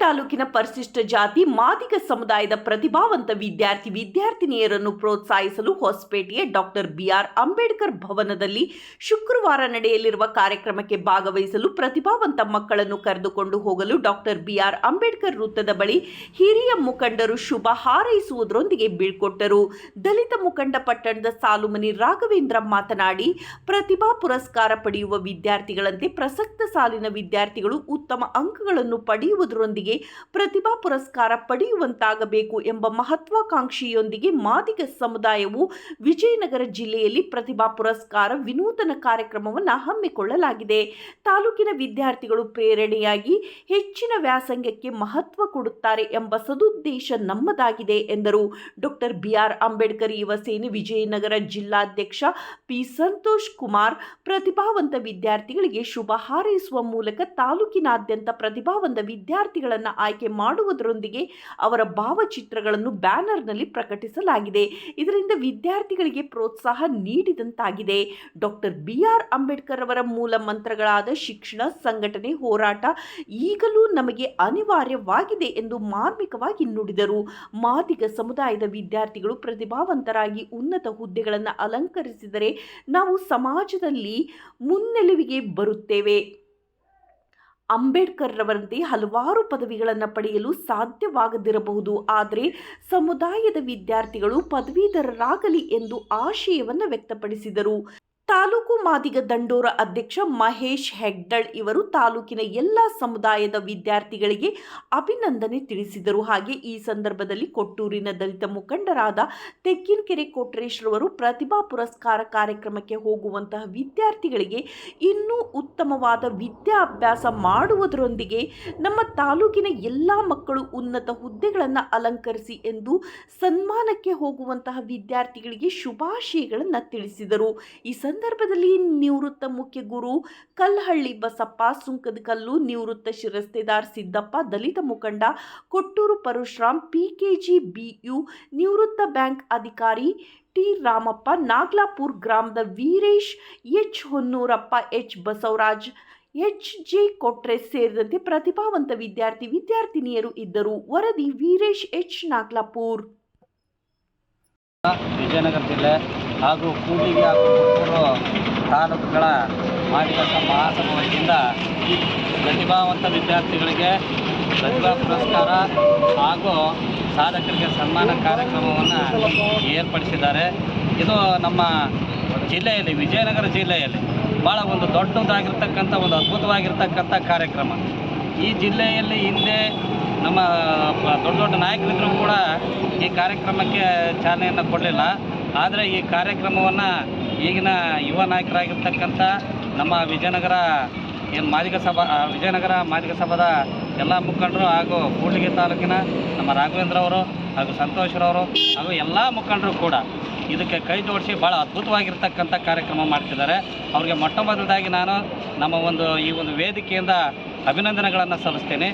ತಾಲೂಕಿನ ಪರಿಶಿಷ್ಟ ಜಾತಿ ಮಾದಿಗ ಸಮುದಾಯದ ಪ್ರತಿಭಾವಂತ ವಿದ್ಯಾರ್ಥಿ ವಿದ್ಯಾರ್ಥಿನಿಯರನ್ನು ಪ್ರೋತ್ಸಾಹಿಸಲು ಹೊಸಪೇಟೆಯ ಡಾಕ್ಟರ್ ಬಿಆರ್ ಅಂಬೇಡ್ಕರ್ ಭವನದಲ್ಲಿ ಶುಕ್ರವಾರ ನಡೆಯಲಿರುವ ಕಾರ್ಯಕ್ರಮಕ್ಕೆ ಭಾಗವಹಿಸಲು ಪ್ರತಿಭಾವಂತ ಮಕ್ಕಳನ್ನು ಕರೆದುಕೊಂಡು ಹೋಗಲು ಡಾಕ್ಟರ್ ಬಿಆರ್ ಅಂಬೇಡ್ಕರ್ ವೃತ್ತದ ಬಳಿ ಹಿರಿಯ ಮುಖಂಡರು ಶುಭ ಹಾರೈಸುವುದರೊಂದಿಗೆ ಬೀಳ್ಕೊಟ್ಟರು. ದಲಿತ ಮುಖಂಡ ಪಟ್ಟಣದ ಸಾಲುಮನಿ ರಾಘವೇಂದ್ರ ಮಾತನಾಡಿ, ಪ್ರತಿಭಾ ಪುರಸ್ಕಾರ ಪಡೆಯುವ ವಿದ್ಯಾರ್ಥಿಗಳಂತೆ ಪ್ರಸಕ್ತ ಸಾಲಿನ ವಿದ್ಯಾರ್ಥಿಗಳು ಉತ್ತಮ ಅಂಕಗಳನ್ನು ಪಡೆಯುವುದರೊಂದಿಗೆ ಪ್ರತಿಭಾ ಪುರಸ್ಕಾರ ಪಡೆಯುವಂತಾಗಬೇಕು ಎಂಬ ಮಹತ್ವಾಕಾಂಕ್ಷೆಯೊಂದಿಗೆ ಮಾದಿಗ ಸಮುದಾಯವು ವಿಜಯನಗರ ಜಿಲ್ಲೆಯಲ್ಲಿ ಪ್ರತಿಭಾ ಪುರಸ್ಕಾರ ವಿನೂತನ ಕಾರ್ಯಕ್ರಮವನ್ನು ಹಮ್ಮಿಕೊಳ್ಳಲಾಗಿದೆ. ತಾಲೂಕಿನ ವಿದ್ಯಾರ್ಥಿಗಳು ಪ್ರೇರಣೆಯಾಗಿ ಹೆಚ್ಚಿನ ವ್ಯಾಸಂಗಕ್ಕೆ ಮಹತ್ವ ಕೊಡುತ್ತಾರೆ ಎಂಬ ಸದುದ್ದೇಶ ನಮ್ಮದಾಗಿದೆ ಎಂದರು. ಡಾಕ್ಟರ್ ಬಿಆರ್ ಅಂಬೇಡ್ಕರ್ ಯುವ ಸೇನೆ ವಿಜಯನಗರ ಜಿಲ್ಲಾಧ್ಯಕ್ಷ ಪಿ. ಸಂತೋಷ್ ಕುಮಾರ್ ಪ್ರತಿಭಾವಂತ ವಿದ್ಯಾರ್ಥಿಗಳಿಗೆ ಶುಭ ಹಾರೈಸುವ ಮೂಲಕ ತಾಲೂಕಿನಾದ್ಯಂತ ಪ್ರತಿಭಾವಂತ ವಿದ್ಯಾರ್ಥಿಗಳನ್ನು ಆಯ್ಕೆ ಮಾಡುವುದರೊಂದಿಗೆ ಅವರ ಭಾವಚಿತ್ರಗಳನ್ನು ಬ್ಯಾನರ್ನಲ್ಲಿ ಪ್ರಕಟಿಸಲಾಗಿದೆ. ಇದರಿಂದ ವಿದ್ಯಾರ್ಥಿಗಳಿಗೆ ಪ್ರೋತ್ಸಾಹ ನೀಡಿದಂತಾಗಿದೆ. ಡಾಕ್ಟರ್ ಬಿ ಆರ್ ಅಂಬೇಡ್ಕರ್ ಅವರ ಮೂಲ ಮಂತ್ರಗಳಾದ ಶಿಕ್ಷಣ, ಸಂಘಟನೆ, ಹೋರಾಟ ಈಗಲೂ ನಮಗೆ ಅನಿವಾರ್ಯವಾಗಿದೆ ಎಂದು ಮಾರ್ಮಿಕವಾಗಿ ನುಡಿದರು. ಮಾದಿಗ ಸಮುದಾಯದ ವಿದ್ಯಾರ್ಥಿಗಳು ಪ್ರತಿಭಾವಂತರಾಗಿ ಉನ್ನತ ಹುದ್ದೆಗಳನ್ನು ಅಲಂಕರಿಸಿದರೆ ನಾವು ಸಮಾಜದಲ್ಲಿ ಮುನ್ನೆಲುವಿಗೆ ಬರುತ್ತೇವೆ. ಅಂಬೇಡ್ಕರ್ ರವರಂತೆ ಹಲವಾರು ಪದವಿಗಳನ್ನು ಪಡೆಯಲು ಸಾಧ್ಯವಾಗದಿರಬಹುದು. ಆದರೆ ಸಮುದಾಯದ ವಿದ್ಯಾರ್ಥಿಗಳು ಪದವೀಧರರಾಗಲಿ ಎಂದು ಆಶಯವನ್ನು ವ್ಯಕ್ತಪಡಿಸಿದರು. ತಾಲೂಕು ಮಾದಿಗ ದಂಡೋರ ಅಧ್ಯಕ್ಷ ಮಹೇಶ್ ಹೆಗ್ಡಳ್ ಇವರು ತಾಲೂಕಿನ ಎಲ್ಲ ಸಮುದಾಯದ ವಿದ್ಯಾರ್ಥಿಗಳಿಗೆ ಅಭಿನಂದನೆ ತಿಳಿಸಿದರು. ಹಾಗೆ ಈ ಸಂದರ್ಭದಲ್ಲಿ ಕೊಟ್ಟೂರಿನ ದಲಿತ ಮುಖಂಡರಾದ ತೆಕ್ಕಿನಕೆರೆ ಕೊಟ್ರೇಶ್ರವರು ಪ್ರತಿಭಾ ಪುರಸ್ಕಾರ ಕಾರ್ಯಕ್ರಮಕ್ಕೆ ಹೋಗುವಂತಹ ವಿದ್ಯಾರ್ಥಿಗಳಿಗೆ ಇನ್ನೂ ಉತ್ತಮವಾದ ವಿದ್ಯಾಭ್ಯಾಸ ಮಾಡುವುದರೊಂದಿಗೆ ನಮ್ಮ ತಾಲೂಕಿನ ಎಲ್ಲ ಮಕ್ಕಳು ಉನ್ನತ ಹುದ್ದೆಗಳನ್ನು ಅಲಂಕರಿಸಿ ಎಂದು ಸನ್ಮಾನಕ್ಕೆ ಹೋಗುವಂತಹ ವಿದ್ಯಾರ್ಥಿಗಳಿಗೆ ಶುಭಾಶಯಗಳನ್ನು ತಿಳಿಸಿದರು. ಈ ಸಂದರ್ಭದಲ್ಲಿ ನಿವೃತ್ತ ಮುಖ್ಯ ಗುರು ಕಲ್ಲಹಳ್ಳಿ ಬಸಪ್ಪ ಸುಂಕದಕಲ್ಲು ನಿವೃತ್ತ ಶಿರಸ್ತೆದಾರ್ ಸಿದ್ದಪ್ಪ, ದಲಿತ ಮುಖಂಡ ಕೊಟ್ಟೂರು ಪರಶುರಾಮ್, ಪಿಕೆಜಿ ಬಿಯು, ನಿವೃತ್ತ ಬ್ಯಾಂಕ್ ಅಧಿಕಾರಿ ಟಿ ರಾಮಪ್ಪ ನಾಗ್ಲಾಪುರ್ ಗ್ರಾಮದ Veeresh H Honnurappa H Basavaraj H J Kotre ಸೇರಿದಂತೆ ಪ್ರತಿಭಾವಂತ ವಿದ್ಯಾರ್ಥಿ ವಿದ್ಯಾರ್ಥಿನಿಯರು ಇದ್ದರು. ವರದಿ ವೀರೇಶ್ ಎಚ್ ನಾಗ್ಲಾಪುರ್ ವಿಜಯನಗರ ಜಿಲ್ಲೆ ಹಾಗೂ ಕೂಡಿಗೆ ಹಾಗೂ ತಾಲೂಕುಗಳ ಮಾಡಿದಂಥ ಮಹಾಸಭಾವತಿಯಿಂದ ಪ್ರತಿಭಾವಂತ ವಿದ್ಯಾರ್ಥಿಗಳಿಗೆ ಪ್ರತಿಭಾ ಪುರಸ್ಕಾರ ಹಾಗೂ ಸಾಧಕರಿಗೆ ಸನ್ಮಾನ ಕಾರ್ಯಕ್ರಮವನ್ನು ಏರ್ಪಡಿಸಿದ್ದಾರೆ. ಇದು ನಮ್ಮ ಜಿಲ್ಲೆಯಲ್ಲಿ, ವಿಜಯನಗರ ಜಿಲ್ಲೆಯಲ್ಲಿ ಭಾಳ ಒಂದು ದೊಡ್ಡದಾಗಿರ್ತಕ್ಕಂಥ, ಒಂದು ಅದ್ಭುತವಾಗಿರ್ತಕ್ಕಂಥ ಕಾರ್ಯಕ್ರಮ. ಈ ಜಿಲ್ಲೆಯಲ್ಲಿ ಹಿಂದೆ ನಮ್ಮ ದೊಡ್ಡ ದೊಡ್ಡ ನಾಯಕರಿದ್ದರೂ ಕೂಡ ಈ ಕಾರ್ಯಕ್ರಮಕ್ಕೆ ಚಾಲನೆಯನ್ನು ಕೊಡಲಿಲ್ಲ. ಆದರೆ ಈ ಕಾರ್ಯಕ್ರಮವನ್ನು ಈಗಿನ ಯುವ ನಾಯಕರಾಗಿರ್ತಕ್ಕಂಥ ನಮ್ಮ ವಿಜಯನಗರ ಏನು ಮಾದಿಗ ಸಭಾ ವಿಜಯನಗರ ಮಾದಿಗ ಸಭಾದ ಎಲ್ಲ ಮುಖಂಡರು ಹಾಗೂ ಕೂಡ್ಲಿಗಿ ತಾಲೂಕಿನ ನಮ್ಮ ರಾಘವೇಂದ್ರ ಅವರು ಹಾಗೂ ಸಂತೋಷರವರು ಹಾಗೂ ಎಲ್ಲ ಮುಖಂಡರು ಕೂಡ ಇದಕ್ಕೆ ಕೈ ಜೋಡಿಸಿ ಭಾಳ ಅದ್ಭುತವಾಗಿರ್ತಕ್ಕಂಥ ಕಾರ್ಯಕ್ರಮ ಮಾಡ್ತಿದ್ದಾರೆ. ಅವ್ರಿಗೆ ಮೊಟ್ಟ ಮೊದಲದಾಗಿ ನಾನು ನಮ್ಮ ಒಂದು ಈ ಒಂದು ವೇದಿಕೆಯಿಂದ ಅಭಿನಂದನೆಗಳನ್ನು ಸಲ್ಲಿಸ್ತೇನೆ.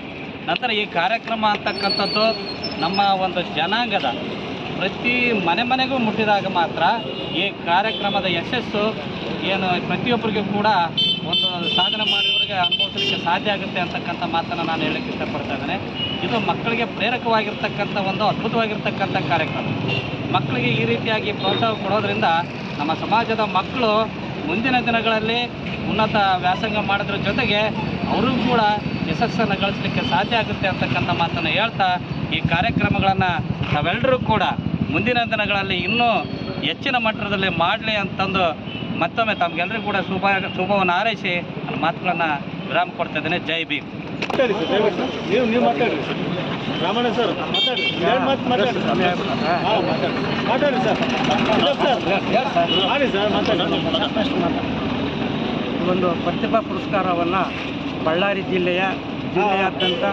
ನಂತರ ಈ ಕಾರ್ಯಕ್ರಮ ಅಂತಕ್ಕಂಥದ್ದು ನಮ್ಮ ಒಂದು ಜನಾಂಗದ ಪ್ರತಿ ಮನೆ ಮನೆಗೂ ಮುಟ್ಟಿದಾಗ ಮಾತ್ರ ಈ ಕಾರ್ಯಕ್ರಮದ ಯಶಸ್ಸು ಏನು ಪ್ರತಿಯೊಬ್ಬರಿಗೂ ಕೂಡ ಒಂದು ಸಾಧನೆ ಮಾಡಿದವರಿಗೆ ಅನುಭವಿಸಲಿಕ್ಕೆ ಸಾಧ್ಯ ಆಗುತ್ತೆ ಅಂತಕ್ಕಂಥ ಮಾತನ್ನು ನಾನು ಹೇಳಕ್ಕೆ ಇಷ್ಟಪಡ್ತಾ ಇದ್ದೇನೆ. ಇದು ಮಕ್ಕಳಿಗೆ ಪ್ರೇರಕವಾಗಿರ್ತಕ್ಕಂಥ ಒಂದು ಅದ್ಭುತವಾಗಿರ್ತಕ್ಕಂಥ ಕಾರ್ಯಕ್ರಮ. ಮಕ್ಕಳಿಗೆ ಈ ರೀತಿಯಾಗಿ ಪ್ರೋತ್ಸಾಹ ಕೊಡೋದ್ರಿಂದ ನಮ್ಮ ಸಮಾಜದ ಮಕ್ಕಳು ಮುಂದಿನ ದಿನಗಳಲ್ಲಿ ಉನ್ನತ ವ್ಯಾಸಂಗ ಮಾಡೋದ್ರ ಜೊತೆಗೆ ಅವರು ಕೂಡ ಯಶಸ್ಸನ್ನು ಗಳಿಸಲಿಕ್ಕೆ ಸಾಧ್ಯ ಆಗುತ್ತೆ ಅಂತಕ್ಕಂಥ ಮಾತನ್ನು ಹೇಳ್ತಾ ಈ ಕಾರ್ಯಕ್ರಮಗಳನ್ನು ನಾವೆಲ್ಲರೂ ಕೂಡ ಮುಂದಿನ ದಿನಗಳಲ್ಲಿ ಇನ್ನೂ ಹೆಚ್ಚಿನ ಮಟ್ಟದಲ್ಲಿ ಮಾಡಲಿ ಅಂತಂದು ಮತ್ತೊಮ್ಮೆ ತಮಗೆಲ್ಲರಿಗೂ ಕೂಡ ಶುಭ ಶುಭವನ್ನು ಹಾರೈಸಿ ನನ್ನ ಮಾತುಗಳನ್ನು ವಿರಾಮ ಕೊಡ್ತಾ ಇದ್ದೇನೆ. ಜೈ ಭೀಮ್. ಮಾತಾಡಿ ಸರ್ ನೀವು ನೀವು ಮಾತಾಡಿ ರಾಮಣ್ಣ ಸರ್ ಮಾತಾಡಿ. ಎರಡು ಮಾತು ಮಾತಾಡಿ ಹಾಂ ಮಾತಾಡಿ. ಮಾತಾಡಿ ಸರ್. ಸರ್. ಮಾಡಿ ಸರ್ ಮಾತಾಡಿ. ಒಂದು ಪ್ರತಿಭಾ ಪುರಸ್ಕಾರವನ್ನು ಬಳ್ಳಾರಿ ಜಿಲ್ಲೆಯ ಜಿಲ್ಲೆಯಾದ್ಯಂತ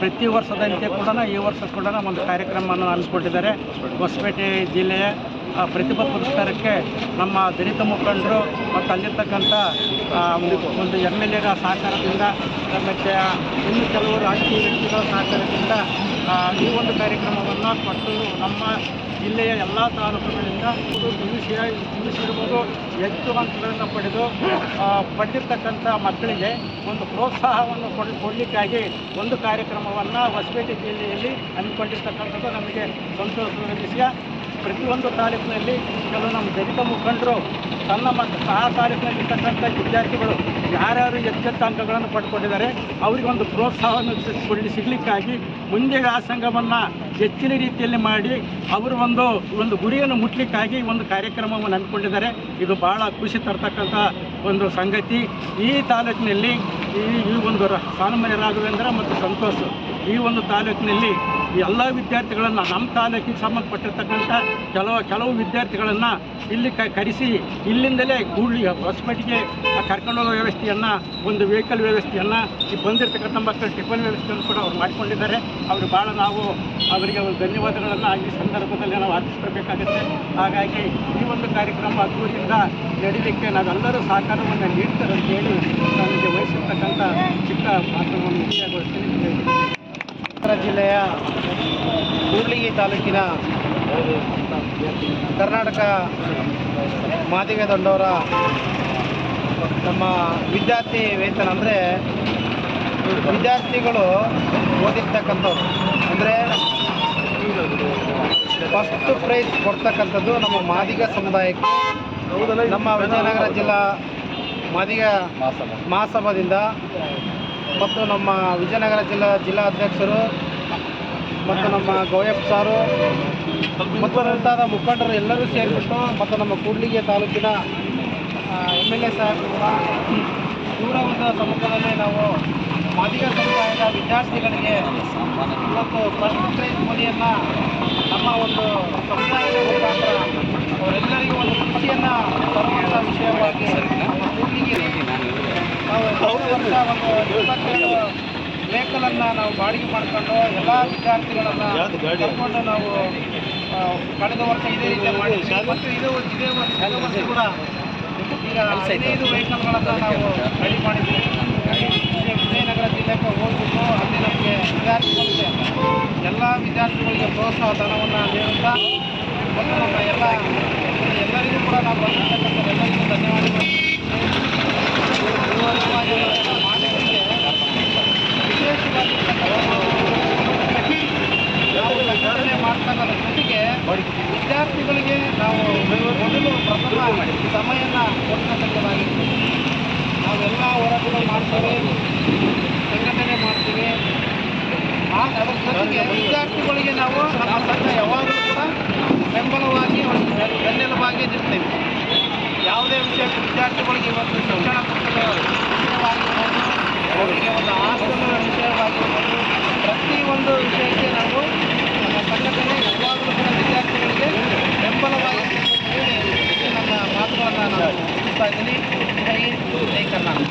ಪ್ರತಿ ವರ್ಷದಂತೆ ಕೂಡ ಈ ವರ್ಷ ಕೂಡ ಒಂದು ಕಾರ್ಯಕ್ರಮವನ್ನು ಹಮ್ಮಿಕೊಂಡಿದ್ದಾರೆ. ಹೊಸಪೇಟೆ ಜಿಲ್ಲೆಯ ಪ್ರತಿಭಾ ಪುರಸ್ಕಾರಕ್ಕೆ ನಮ್ಮ ದಲಿತ ಮುಖಂಡರು ಮತ್ತು ಅಲ್ಲಿರ್ತಕ್ಕಂಥ ಒಂದು ಎಂ ಎಲ್ ಎರ ಸಹಕಾರದಿಂದ ಮತ್ತು ಇನ್ನು ಕೆಲವು ರಾಜಕೀಯ ವ್ಯಕ್ತಿಗಳ ಸಹಕಾರದಿಂದ ಈ ಒಂದು ಕಾರ್ಯಕ್ರಮವನ್ನು ಕೊಟ್ಟು ನಮ್ಮ ಜಿಲ್ಲೆಯ ಎಲ್ಲ ತಾಲೂಕುಗಳಿಂದ ತಿಳಿಸಿಯ ತಿಳಿಸಿರ್ಬೋದು ಹೆಚ್ಚು ಅಂಕಗಳನ್ನು ಪಡೆದು ಪಡೆದಿರ್ತಕ್ಕಂಥ ಮಕ್ಕಳಿಗೆ ಒಂದು ಪ್ರೋತ್ಸಾಹವನ್ನು ಕೊಡ್ ಕೊಡಲಿಕ್ಕಾಗಿ ಒಂದು ಕಾರ್ಯಕ್ರಮವನ್ನು ಹೊಸಪೇಟೆ ಜಿಲ್ಲೆಯಲ್ಲಿ ಹಮ್ಮಿಕೊಂಡಿರ್ತಕ್ಕಂಥದ್ದು ನಮಗೆ ಸಂತೋಷದ ವಿಷಯ. ಪ್ರತಿಯೊಂದು ತಾಲೂಕಿನಲ್ಲಿ ಕೆಲವು ನಮ್ಮ ದಲಿತ ಮುಖಂಡರು ತನ್ನ ಮತ್ತು ಆ ತಾಲೂಕಿನಲ್ಲಿ ಇರ್ತಕ್ಕಂಥ ವಿದ್ಯಾರ್ಥಿಗಳು ಯಾರ್ಯಾರು ಹೆಚ್ಚೆಚ್ಚು ಅಂಕಗಳನ್ನು ಪಡ್ಕೊಂಡಿದ್ದಾರೆ, ಅವರಿಗೆ ಒಂದು ಪ್ರೋತ್ಸಾಹವನ್ನು ಕೊಡಲಿ ಸಿಗಲಿಕ್ಕಾಗಿ ಮುಂದೆ ವ್ಯಾಸಂಗವನ್ನು ಹೆಚ್ಚಿನ ರೀತಿಯಲ್ಲಿ ಮಾಡಿ ಅವರು ಒಂದು ಒಂದು ಗುರಿಯನ್ನು ಮುಟ್ಲಿಕ್ಕಾಗಿ ಒಂದು ಕಾರ್ಯಕ್ರಮವನ್ನು ಹಮ್ಮಿಕೊಂಡಿದ್ದಾರೆ. ಇದು ಭಾಳ ಖುಷಿ ತರ್ತಕ್ಕಂಥ ಒಂದು ಸಂಗತಿ. ಈ ತಾಲೂಕಿನಲ್ಲಿ ಈ ಒಂದು ರಾಘವೇಂದ್ರ ಮತ್ತು ಸಂತೋಷ್ ಈ ಒಂದು ತಾಲೂಕಿನಲ್ಲಿ ಎಲ್ಲ ವಿದ್ಯಾರ್ಥಿಗಳನ್ನು ನಮ್ಮ ತಾಲೂಕಿಗೆ ಸಂಬಂಧಪಟ್ಟಿರ್ತಕ್ಕಂಥ ಕೆಲವು ಕೆಲವು ವಿದ್ಯಾರ್ಥಿಗಳನ್ನು ಇಲ್ಲಿ ಕ, ಕರೆಸಿ ಇಲ್ಲಿಂದಲೇ ಗೂಳಿ ಹೊಸಪೇಟೆಗೆ ಕರ್ಕೊಂಡು ಹೋಗೋ ವ್ಯವಸ್ಥೆಯನ್ನು, ಒಂದು ವೆಹಿಕಲ್ ವ್ಯವಸ್ಥೆಯನ್ನು, ಈ ಬಂದಿರತಕ್ಕಂಥ ಮಕ್ಕಳು ಟಿಫನ್ ವ್ಯವಸ್ಥೆಯನ್ನು ಕೂಡ ಅವ್ರು ಮಾಡಿಕೊಂಡಿದ್ದಾರೆ. ಅವರು ಭಾಳ ನಾವು ಅವರಿಗೆ ಒಂದು ಧನ್ಯವಾದಗಳನ್ನು ಈ ಸಂದರ್ಭದಲ್ಲಿ ನಾವು ಅರ್ಪಿಸಬೇಕಾಗುತ್ತೆ ಹಾಗಾಗಿ ಈ ಒಂದು ಕಾರ್ಯಕ್ರಮ ಅದ್ದೂರಿಯಿಂದ ನಡೀಲಿಕ್ಕೆ ನಾವೆಲ್ಲರೂ ಸಹಕಾರವನ್ನು ನೀಡ್ತಾರೆ ಅಂತೇಳಿ ನನಗೆ ವಹಿಸಿರ್ತಕ್ಕಂಥ ಚಿಕ್ಕ ಪಾತ್ರವನ್ನು ಮುಖ್ಯಗೊಳಿಸ್ತೀನಿ ಜಿಲ್ಲೆಯ ಕೂಡ್ಲಿಗಿ ತಾಲೂಕಿನ ಕರ್ನಾಟಕ ಮಾದಿಗೆ ದೊಡ್ಡವರ ನಮ್ಮ ವಿದ್ಯಾರ್ಥಿ ವೇತನ ಅಂದರೆ ವಿದ್ಯಾರ್ಥಿಗಳು ಓದಿರ್ತಕ್ಕಂಥವ್ರು. ಅಂದರೆ ಫಸ್ಟ್ ಪ್ರೈಸ್ ಕೊಡ್ತಕ್ಕಂಥದ್ದು ನಮ್ಮ ಮಾದಿಗ ಸಮುದಾಯಕ್ಕೆ. ನಮ್ಮ ವಿಜಯನಗರ ಜಿಲ್ಲಾ ಮಾದಿಗ ಮಹಾಸಭಾದಿಂದ ಮತ್ತು ನಮ್ಮ ವಿಜಯನಗರ ಜಿಲ್ಲಾ ಜಿಲ್ಲಾ ಅಧ್ಯಕ್ಷರು ಮತ್ತು ನಮ್ಮ ಗೌಯಪ್ಪ ಸಾರು ಮತ್ತು ಮುಂತಾದ ಮುಖಂಡರು ಎಲ್ಲರೂ ಸೇರಿಬಿಟ್ಟು ಮತ್ತು ನಮ್ಮ ಕೂಡ್ಲಿಗೆ ತಾಲೂಕಿನ ಎಂ ಎಲ್ ಎ ಸಾಹೇಬರು ಕೂಡ ಇವರ ನಾವು ಮಾದಿಗ ಸಮುದಾಯದ ವಿದ್ಯಾರ್ಥಿಗಳಿಗೆ ಇವತ್ತು ಫಸ್ಟ್ ಪ್ರೈಸ್ ಮನಿಯನ್ನು ನಮ್ಮ ಒಂದು ಸಮುದಾಯದ ಮುಖಾಂತರ ಅವರೆಲ್ಲರಿಗೂ ಒಂದು ಖುಷಿಯನ್ನು ತರುವಂಥ ವಿಷಯವಾಗಿ ಕೂಡ್ಲಿಗೆ ನಾವು ವರ್ಷ ಒಂದು ಇಪ್ಪತ್ತೇಳು ವೆಹಿಕಲನ್ನು ನಾವು ಬಾಡಿಗೆ ಮಾಡ್ಕೊಂಡು ಎಲ್ಲ ವಿದ್ಯಾರ್ಥಿಗಳನ್ನು ಕರ್ಕೊಂಡು ನಾವು ಕಳೆದ ವರ್ಷ ಇದೇ ರೀತಿ ಮಾಡಿದ್ವಿ. ಮತ್ತು ಇದೇ ವರ್ಷ ಇದೇ ವರ್ಷ ಕೂಡ ಈಗ ಹದಿನೈದು ವೆಹಿಕಲ್ಗಳನ್ನು ನಾವು ರೆಡಿ ಮಾಡಿದ್ದೀವಿ ವಿಜಯನಗರ ಜಿಲ್ಲೆಗೆ ಹೋಗ್ಬಿಟ್ಟು ಅಲ್ಲಿ ನಮಗೆ ವಿದ್ಯಾರ್ಥಿಗಳಿಗೆ ಎಲ್ಲ ವಿದ್ಯಾರ್ಥಿಗಳಿಗೆ ಪ್ರೋತ್ಸಾಹ ಧನವನ್ನು ನೀಡುತ್ತಾ ಮತ್ತು ನಮ್ಮ ಎಲ್ಲ ಎಲ್ಲರಿಗೂ ಕೂಡ ನಾವು ಬಂದಿರ್ತಕ್ಕಂಥ ಜೊತೆಗೆ ವಿದ್ಯಾರ್ಥಿಗಳಿಗೆ ನಾವು ನಮ್ಮ ತಂಡ ಯಾವಾಗಲೂ ಕೂಡ ಬೆಂಬಲವಾಗಿ ಒಂದು ಬೆನ್- ಬೆನ್ನೆಲುಬಾಗಿ ನಿಲ್ತೇವೆ. ಯಾವುದೇ ವಿಷಯಕ್ಕೆ ವಿದ್ಯಾರ್ಥಿಗಳಿಗೆ ಇವತ್ತು ಶಿಕ್ಷಣ ವಿಷಯವಾಗಿರ್ಬೋದು ಅವರಿಗೆ ಒಂದು ಹಾಸ್ಟೆಲ್ ವಿಷಯವಾಗಿರ್ಬೋದು ಪ್ರತಿಯೊಂದು ವಿಷಯಕ್ಕೆ ನಾವು ನಮ್ಮ ಸಂಘಟನೆ ಯಾವಾಗಲೂ ಕೂಡ ವಿದ್ಯಾರ್ಥಿಗಳಿಗೆ ಬೆಂಬಲವಾಗಿ ನಮ್ಮ ಮಾತುಗಳನ್ನು ನಾನು ಮುಗಿಸ್ತಾ ಇದ್ದೀನಿ. ಜೈ ಕರ್ನಾಟಕ.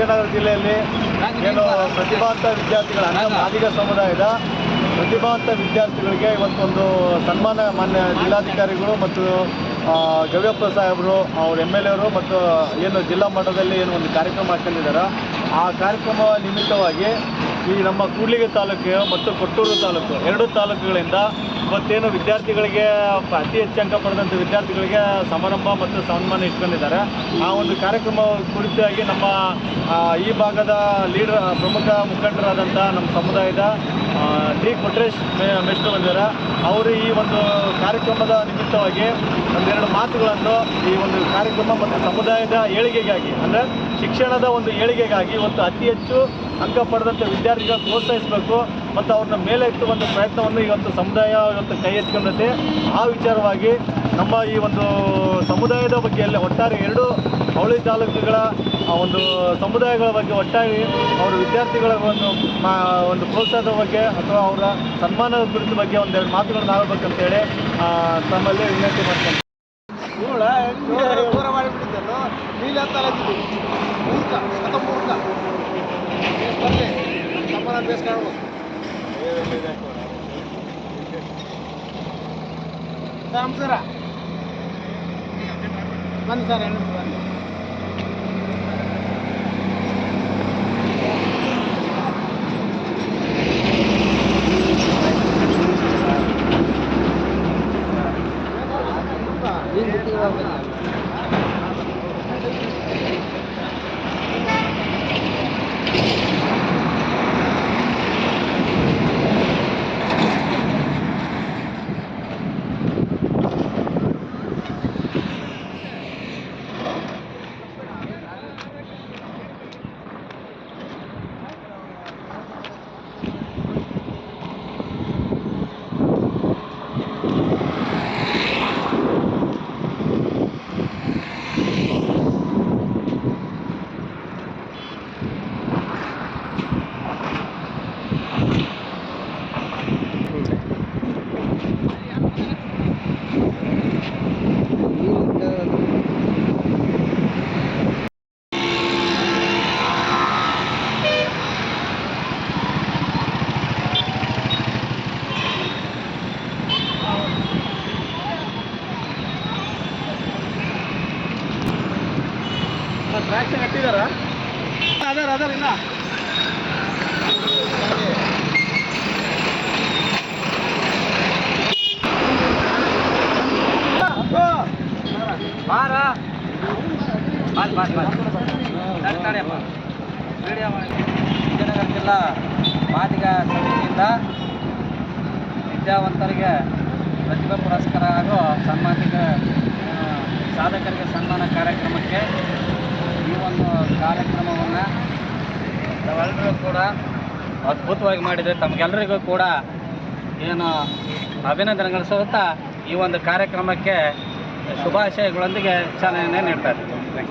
ವಿಜಯನಗರ ಜಿಲ್ಲೆಯಲ್ಲಿ ಏನು ಪ್ರತಿಭಾವಂತ ವಿದ್ಯಾರ್ಥಿಗಳ ಅಂದ್ರೆ ಮಾದಿಗ ಸಮುದಾಯದ ಪ್ರತಿಭಾವಂತ ವಿದ್ಯಾರ್ಥಿಗಳಿಗೆ ಇವತ್ತೊಂದು ಸನ್ಮಾನ ಮಾನ್ಯ ಜಿಲ್ಲಾಧಿಕಾರಿಗಳು ಮತ್ತು ಗವಿಯಪ್ಪ ಸಾಹೇಬರು ಅವ್ರ ಎಂ ಎಲ್ ಎವರು ಮತ್ತು ಏನು ಜಿಲ್ಲಾ ಮಟ್ಟದಲ್ಲಿ ಏನು ಒಂದು ಕಾರ್ಯಕ್ರಮ ಹಾಕೊಂಡಿದ್ದಾರೆ ಆ ಕಾರ್ಯಕ್ರಮ ನಿಮಿತ್ತವಾಗಿ ಈ ನಮ್ಮ ಕೂಡ್ಲಿಗೆ ತಾಲೂಕು ಮತ್ತು ಕೊಟ್ಟೂರು ತಾಲೂಕು ಎರಡು ತಾಲೂಕುಗಳಿಂದ ಇವತ್ತೇನು ವಿದ್ಯಾರ್ಥಿಗಳಿಗೆ ಅತಿ ಹೆಚ್ಚು ಅಂಕ ಪಡೆದಂಥ ವಿದ್ಯಾರ್ಥಿಗಳಿಗೆ ಸಮಾರಂಭ ಮತ್ತು ಸನ್ಮಾನ ಇಟ್ಕೊಂಡಿದ್ದಾರೆ. ಆ ಒಂದು ಕಾರ್ಯಕ್ರಮ ಕುರಿತಾಗಿ ನಮ್ಮ ಈ ಭಾಗದ ಲೀಡರ್, ಪ್ರಮುಖ ಮುಖಂಡರಾದಂಥ ನಮ್ಮ ಸಮುದಾಯದ ಡಿ ಕೊಟ್ರೇಶ್ ಮೇ ಮೆಸ್ಟರ್ ಬಂದಿದ್ದಾರೆ ಅವರು ಈ ಒಂದು ಕಾರ್ಯಕ್ರಮದ ನಿಮಿತ್ತವಾಗಿ ಒಂದೆರಡು ಮಾತುಗಳನ್ನು ಈ ಒಂದು ಕಾರ್ಯಕ್ರಮ ಮತ್ತು ಸಮುದಾಯದ ಏಳಿಗೆಗಾಗಿ, ಅಂದರೆ ಶಿಕ್ಷಣದ ಒಂದು ಏಳಿಗೆಗಾಗಿ ಇವತ್ತು ಅತಿ ಹೆಚ್ಚು ಅಂಕ ಪಡೆದಂಥ ವಿದ್ಯಾರ್ಥಿಗಳನ್ನು ಪ್ರೋತ್ಸಾಹಿಸಬೇಕು ಮತ್ತು ಅವ್ರನ್ನ ಮೇಲೆ ಎತ್ತುವಂಥ ಪ್ರಯತ್ನವನ್ನು ಇವತ್ತು ಸಮುದಾಯ ಇವತ್ತು ಕೈ ಎತ್ಕೊಂಡೈತೆ ಆ ವಿಚಾರವಾಗಿ ನಮ್ಮ ಈ ಒಂದು ಸಮುದಾಯದ ಬಗ್ಗೆ ಎಲ್ಲ ಒಟ್ಟಾರೆ ಎರಡು ಅವಳಿ ತಾಲೂಕುಗಳ ಒಂದು ಸಮುದಾಯಗಳ ಬಗ್ಗೆ ಒಟ್ಟಾಗಿ ಅವರು ವಿದ್ಯಾರ್ಥಿಗಳ ಒಂದು ಒಂದು ಪ್ರೋತ್ಸಾಹದ ಬಗ್ಗೆ ಅಥವಾ ಅವರ ಸನ್ಮಾನದ ಕುರಿತ ಬಗ್ಗೆ ಒಂದೆರಡು ಮಾತುಗಳನ್ನ ಆಡಬೇಕಂತೇಳಿ ತಮ್ಮಲ್ಲಿ ವಿನಂತಿ ಮಾಡ್ತೇನೆ. ಸರ್. ಬನ್ನಿ ಸರ್ ಬನ್ನಿ বুকিং হবে না। ವಿದ್ಯಾವಂತರಿಗೆ ಪ್ರತಿಭಾ ಪುರಸ್ಕಾರ ಹಾಗೂ ಸನ್ಮಾನಿತ ಸಾಧಕರಿಗೆ ಸನ್ಮಾನ ಕಾರ್ಯಕ್ರಮಕ್ಕೆ ಈ ಒಂದು ಕಾರ್ಯಕ್ರಮವನ್ನು ನಾವೆಲ್ಲರೂ ಕೂಡ ಅದ್ಭುತವಾಗಿ ಮಾಡಿದರೆ ತಮಗೆಲ್ಲರಿಗೂ ಕೂಡ ಏನು ಅಭಿನಂದನೆಗಳು ಸಹಿತ ಈ ಒಂದು ಕಾರ್ಯಕ್ರಮಕ್ಕೆ ಶುಭಾಶಯಗಳೊಂದಿಗೆ ಚಾಲನೆ ನೀಡ್ತಾ ಇದ್ದೀವಿ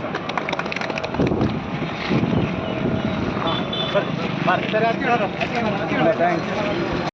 ಥ್ಯಾಂಕ್ಸ್